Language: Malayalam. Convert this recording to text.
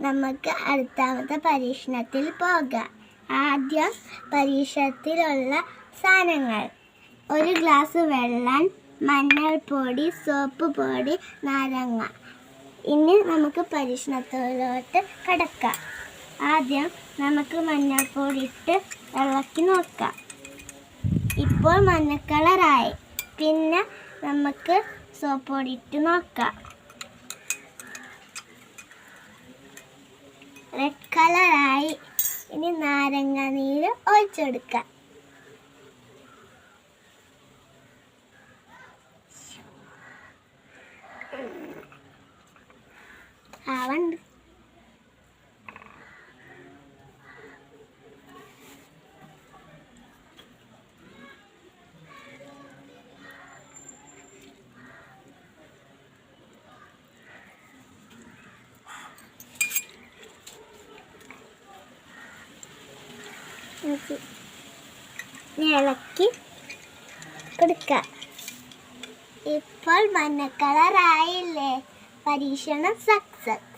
നമുക്ക് അടുത്താമത്തെ പരീക്ഷണത്തിൽ പോകാം. ആദ്യം പരീക്ഷണത്തിലുള്ള സാധനങ്ങൾ. ഒരു ഗ്ലാസ് വെള്ളം മഞ്ഞൾപ്പൊടി സോപ്പ് പൊടി നാരങ്ങ. ഇനി നമുക്ക് പരീക്ഷണത്തിലോട്ട് കടക്കാം. ആദ്യം നമുക്ക് മഞ്ഞൾപ്പൊടി ഇട്ട് ഇളക്കി നോക്കാം. ഇപ്പോൾ മഞ്ഞ കളറായി. പിന്നെ നമുക്ക് സോപ്പ് പൊടി ഇട്ട് നോക്കാം. റെഡ് കളറായി ഇനി നാരങ്ങ നീര് ഒഴിച്ചെടുക്കാം. ആവണ്ട്. ഇളക്കി കൊടുക്ക. ഇപ്പോൾ മഞ്ഞ കളറായില്ലേ പരീക്ഷണം സക്സസ്